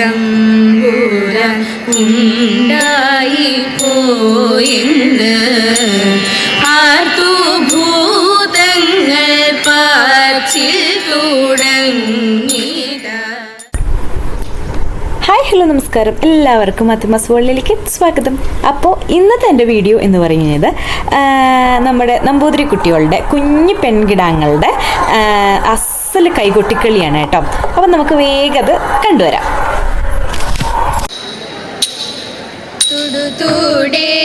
തമ്പുര ഉണ്ടായി പോയിന്ന്. ഭൂതങ്ങൾ ഹലോ നമസ്കാരം. എല്ലാവർക്കും മത്തമസ് വേൾഡിലേക്ക് സ്വാഗതം. അപ്പോൾ ഇന്നത്തെ എന്റെ വീഡിയോ എന്ന് പറയുന്നത് നമ്മുടെ നമ്പൂതിരി കുട്ടികളുടെ കുഞ്ഞു പെൺകിടാങ്ങളുടെ അസൽ കൈകൊട്ടിക്കളിയാണ് കേട്ടോ. അപ്പം നമുക്ക് വേഗം കണ്ടുവരാം. തുടുതൂടെ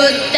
Good.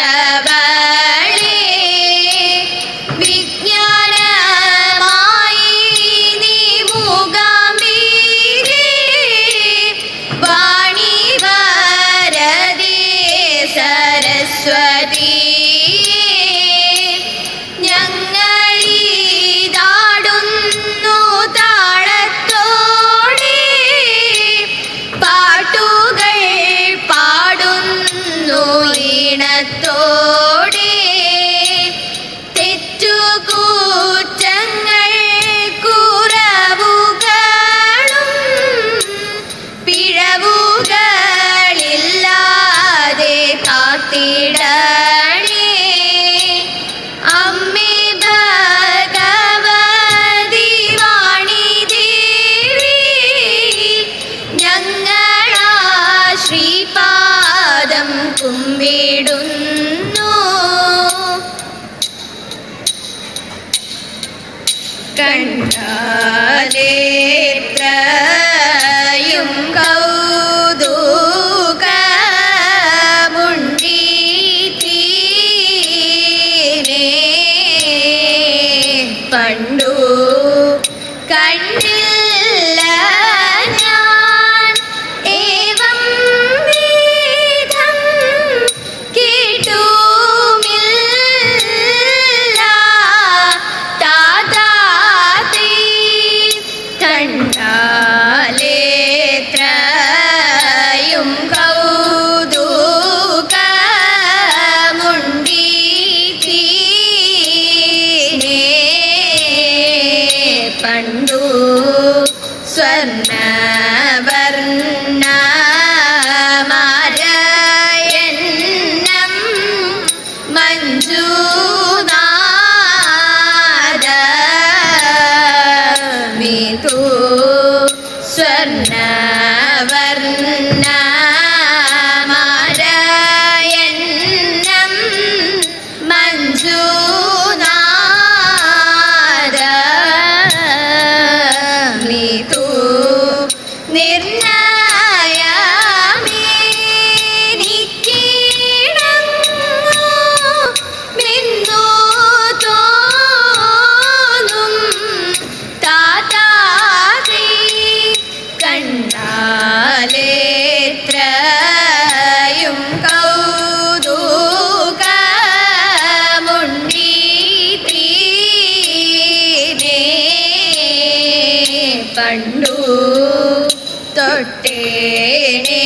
தொட்டேனே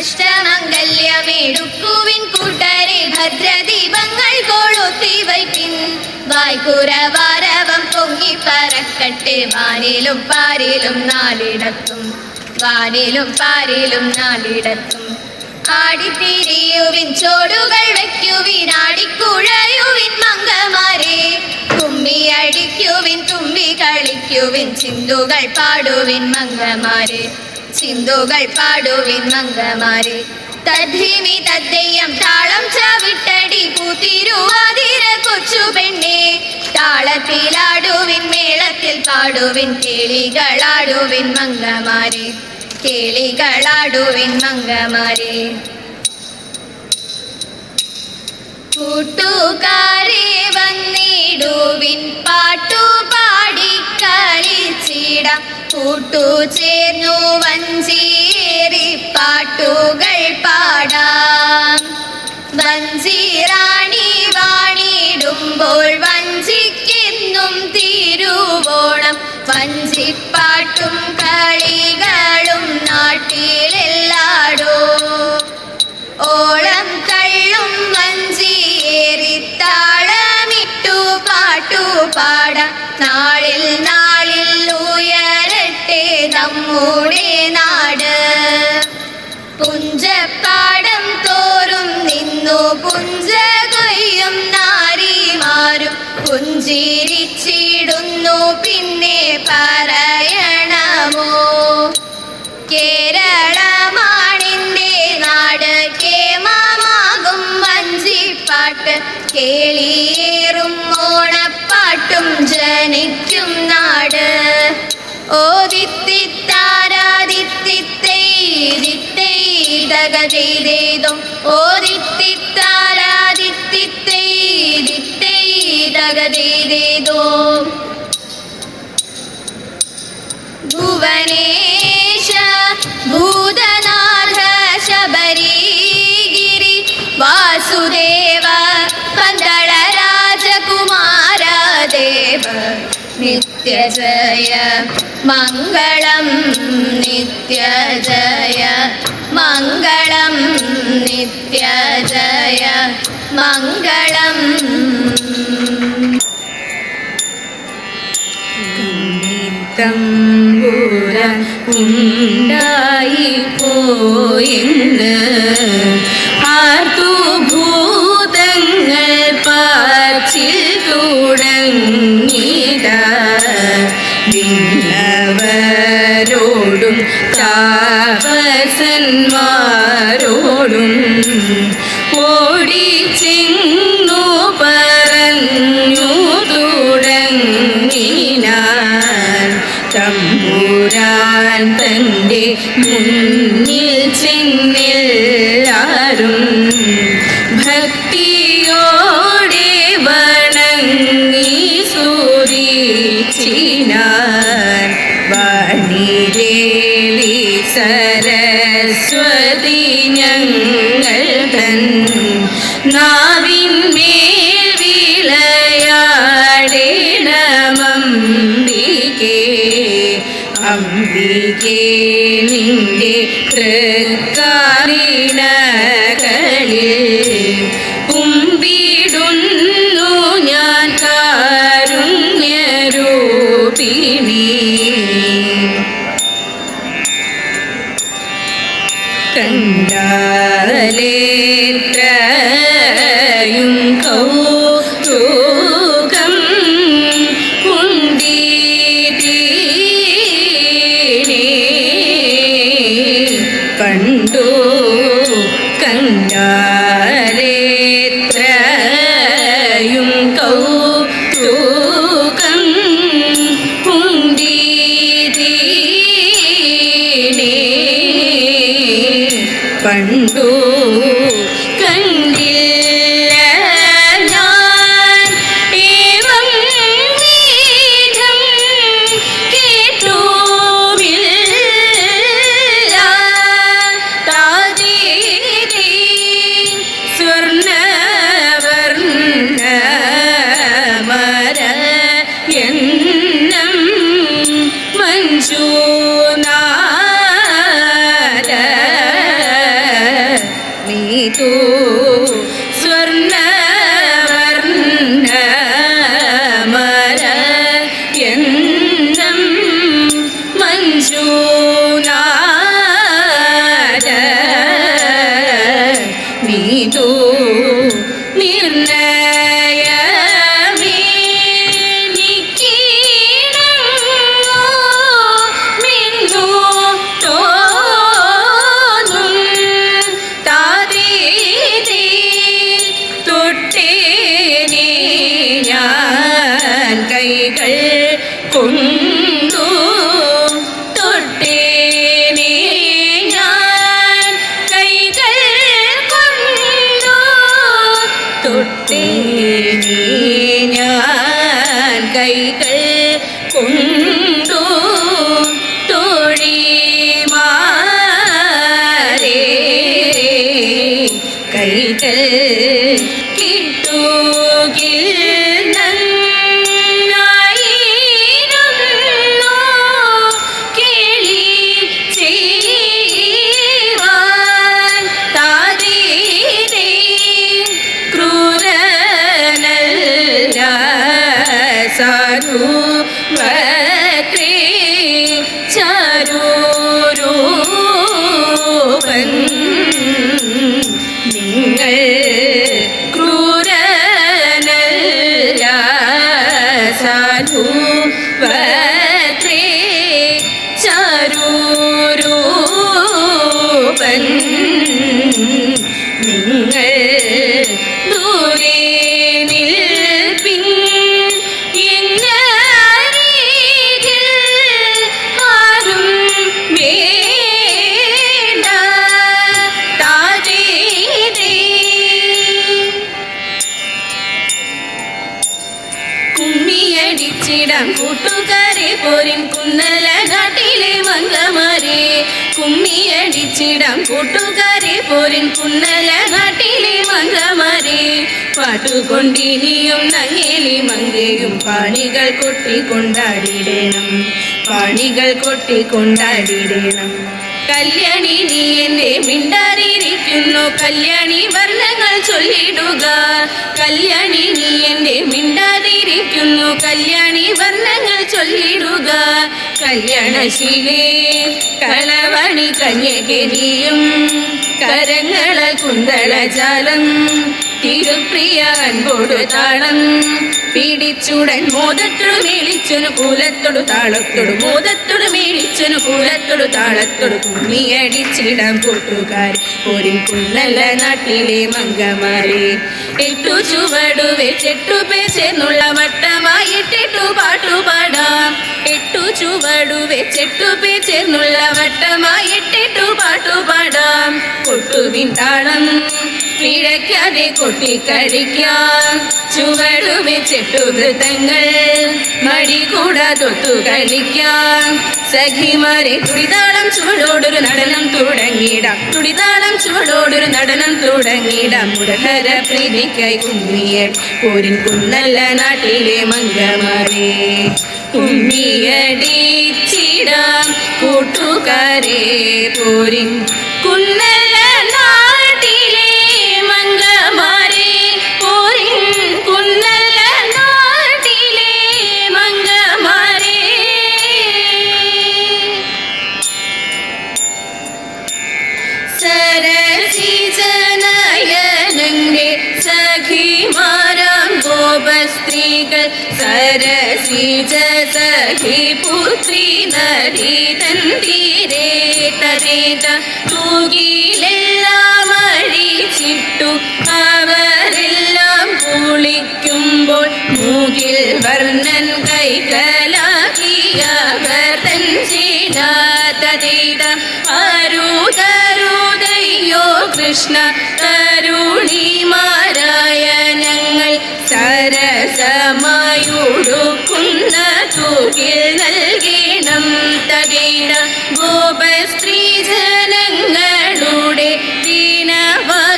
അഷ്ടമംഗല്യമെടുക്കുവിൻ കൂട്ടരെ ഭദ്രദീപങ്ങൾ കൊളുത്തി വയ്ക്കിൻ വായ്ക്കുരവാരവം പൊങ്ങിപ്പറക്കട്ടെ വാനിലും പാരിലും നാലിടത്തും. വാനിലും പാരിലും നാലിടത്തും. ആടിത്തിരിയുവിൻ ചോടുകൾ വയ്ക്കുവിൻ ആടിക്കുഴയുവിൻ മംഗമാരെ. തുമ്മിയടിക്കുവിൻ തുമ്പി കളിക്കുവിൻ ചിന്തുകൾ പാടുവിൻ മംഗമാരെ. ചിന്തുകൾ പാടുവിൻ മംഗമാരി. തദ്ധിമി തദ്ദേയം താളം ചവിട്ടടി പൂത്തിരുവാതിര കൊച്ചു പെണ്ണെ. താളത്തിലാടുവിൻ മേളത്തിൽ പാടുവിൻ കേളികളാടുവിൻ മംഗമാരി. കേളികളാടുവിൻ മങ്കമാരെ കൂട്ടുകാരെ വന്നിടുവിൻ പാട്ടു പാടി കളിച്ചിടാം. കൂട്ടു ചേർന്നു വഞ്ചിയേറി പാട്ടുകൾ പാടാം. വഞ്ചിറാണി വാണിടുമ്പോൾ വഞ്ചിക്കെന്നും തിരുവോണം. വഞ്ചിപ്പാട്ടും കളികളും നാട്ടിലെല്ലാടോ. ഓളം പാടാം നാളിൽ നാളിൽ ഉയരട്ടെ നമ്മുടെ നാട്. പുഞ്ചപ്പാടം തോറും നിന്നു പുഞ്ച കൊയ്യും നാരിമാരും. പുഞ്ചിരിച്ചിടുന്നു പിന്നെ പറയണമോ? കേരളമാണിന്റെ നാട് കേമമാകും വഞ്ചിപ്പാട്ട്. കേളിയേറും ഓണപ്പാട്ടും ജനിക്കും നാട്. ഓദിത്തിത്താരാദിത്തിത്തൈദിത്തൈതകതൈതേതും ഓദിത്തിത്താരാദിത്തിത്തൈദിത്തൈതകതൈതേതും ഭുവനേശ ഭൂതനാഥ നിത്യജയ. മംഗളം നിത്യജയ. മംഗളം നിത്യജയ. മംഗളം. തമ്പുരാൻ ഉണ്ടായി പോയിന്ന് ആർത്തു ഭൂതങ്ങൾ പാർച്ചിൽ തുടങ്ങിത വിണ്ണവരോടും താപസന്മാരോടും ചെന്നു പറഞ്ഞു തുടങ്ങിനാൻ. തമ്പുരാൻ തന്റെ മുന്നിൽ സരസ്വതി ഞങ്ങൾ തൻ നാവിന്മേൽ വിളയാടേണമംബികേ അംബികേ നിന്റെ തൃക്കാരിണകളിൽ ಸಿಂಧೂ തൊട്ടേനെ ഞാൻ കൈകൾ I sadhu കുമ്മിയടിച്ചിടം കൂട്ടുകാരെ പോരിൻ കുന്നല നാട്ടിലെ മംഗമാരെ പാട്ടുകൊണ്ടിനിയും നങ്ങേലി മങ്കയും പാണികൾ കൊട്ടിക്കൊണ്ടാടിടണം പാണികൾ കൊട്ടിക്കൊണ്ടാടിടണം കല്യാണി നീ എന്റെ മിണ്ടാറിയിരിക്കുന്നു കല്യാണി വർണങ്ങൾ ചൊല്ലിടുക. കല്യാണി നീ എന്റെ മിണ്ടാതിരിക്കുന്നു. കല്യാണി വർണങ്ങൾ ചൊല്ലിടുക. കല്യാണശീലേ കളവണി കന്യകരിയും കരങ്ങള കുന്തളജാലം തിരുപ്രിയ അൻപോടു താളം. പിടിച്ചുടൻ മോദത്തൊടു മേളിച്ചൊരു കൂലത്തൊടു താളത്തൊടു മോദത്തൊടു മേളിച്ചൊരു കൂലത്തൊടു താളത്തൊടു. കുമ്മിയടിച്ചിടാൻ കൂട്ടുകാർ ഒരു കുന്നല്ല നാട്ടിലെ മങ്കമാരെ എട്ടു ചുവടു വെച്ചെട്ടു പേശെന്നുള്ള വട്ടമായിട്ടെട്ടു പാട്ടുപാടാം എട്ടു ചുവടു വെച്ചെട്ടു പേച്ചെന്നുള്ള വട്ടമായിട്ടെട്ടു പാട്ടുപാടാം കൊട്ടുവിൻ താളം. പിഴയ്ക്കാതെ കൊട്ടിക്കളിക്കാം. ചുവടുവെച്ചിട്ടു വൃത്തങ്ങൾ മടി കൂടാതൊത്തു കളിക്കാം. സഖിമാരെ തുടിതാളം ചുവടോടൊരു നടനം തുടങ്ങിടാം. തുടിതാളം ചുവടോടൊരു നടനം തുടങ്ങിടാം. മുടഹര പ്രീതിക്കായി കുമ്മിയൻ പോരിൻ കുന്നല്ല നാട്ടിലെ മംഗമാരെ. കുമ്മിയടിച്ചിടാം കൂട്ടുകാരെ പോരിൻ കുന്നല്ല സഖി പുത്രി നദി തന്തീരേ തരേത തൂകിലെല്ലാം അഴിച്ചിട്ടു അവരെല്ലാം കുളിക്കുമ്പോൾ മൂകിൽ വർണൻ കൈകലാക്കിയ തൻ ചെയ്താതീത അരുതരുതയ്യോ കൃഷ്ണ കരുണിമാരായ ഞങ്ങൾ സരസമായുടുക്കുന്ന തൂകിൽ നൽകണം ഗോപ സ്ത്രീ ജനങ്ങളുടെ ദീനവാക്യങ്ങളെ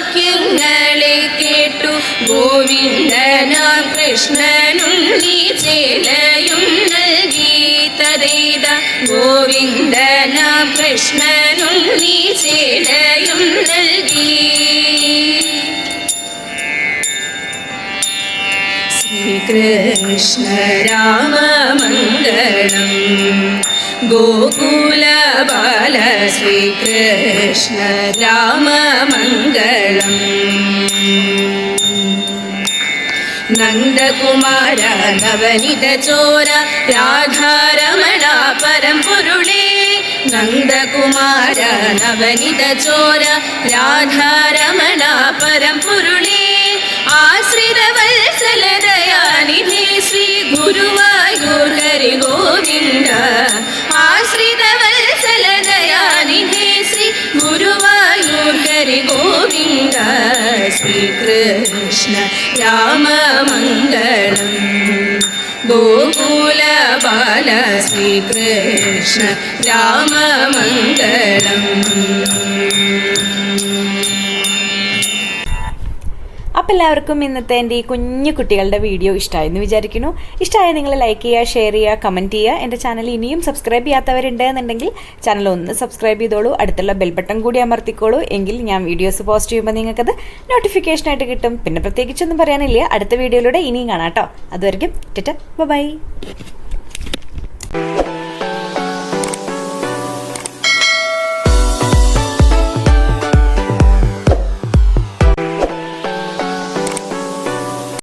കേട്ടു. ഗോവിന്ദനാം കൃഷ്ണനുണ്ണി ചേലയും നൽകി തരീത ഗോവിന്ദനാം കൃഷ്ണനുണ്ണി ചേലയും നൽകി കൃഷ്ണ രാമമംഗളം ഗോകുലബാല ശ്രീകൃഷ്ണ രാമമംഗളം നന്ദകുമാര നവനിത ചോര രാധാരമണ പരംപൊരുളേ നന്ദകുമാര നവനിത ചോര രാധാരമണ പരംപൊരുളേ ആശ്രിത വത്സലദയാനിധി ശ്രീ ഗുരുവായൂർ ഹരി ഗോവിന്ദ. ആശ്രിത വത്സലദയാനിധി ശ്രീ ഗുരുവായൂർ ഹരി ഗോവിന്ദ. ശ്രീകൃഷ്ണ രാമമംഗളം. ഗോകുല ബാല ശ്രീകൃഷ്ണ രാമമംഗളം. അപ്പോൾ എല്ലാവർക്കും ഇന്നത്തെ എന്റെ ഈ കുഞ്ഞു കുട്ടികളുടെ വീഡിയോ ഇഷ്ടമായെന്ന് വിചാരിക്കുന്നു. ഇഷ്ടമായ നിങ്ങൾ ലൈക്ക് ചെയ്യുക ഷെയർ ചെയ്യുക കമന്റ് ചെയ്യുക. എന്റെ ചാനൽ ഇനിയും സബ്സ്ക്രൈബ് ചെയ്യാത്തവരുണ്ട് എന്നുണ്ടെങ്കിൽ ചാനൽ ഒന്ന് സബ്സ്ക്രൈബ് ചെയ്തോളൂ. അടുത്തുള്ള ബെൽ ബട്ടൺ കൂടി അമർത്തിക്കോളൂ. എങ്കിൽ ഞാൻ വീഡിയോസ് പോസ്റ്റ് ചെയ്യുമ്പോൾ നിങ്ങൾക്കത് നോട്ടിഫിക്കേഷനായിട്ട് കിട്ടും. പിന്നെ പ്രത്യേകിച്ചൊന്നും പറയാനില്ല. അടുത്ത വീഡിയോയിലൂടെ ഇനിയും കാണാം കേട്ടോ. അതുവരെയും ടെറ്റ ബൈ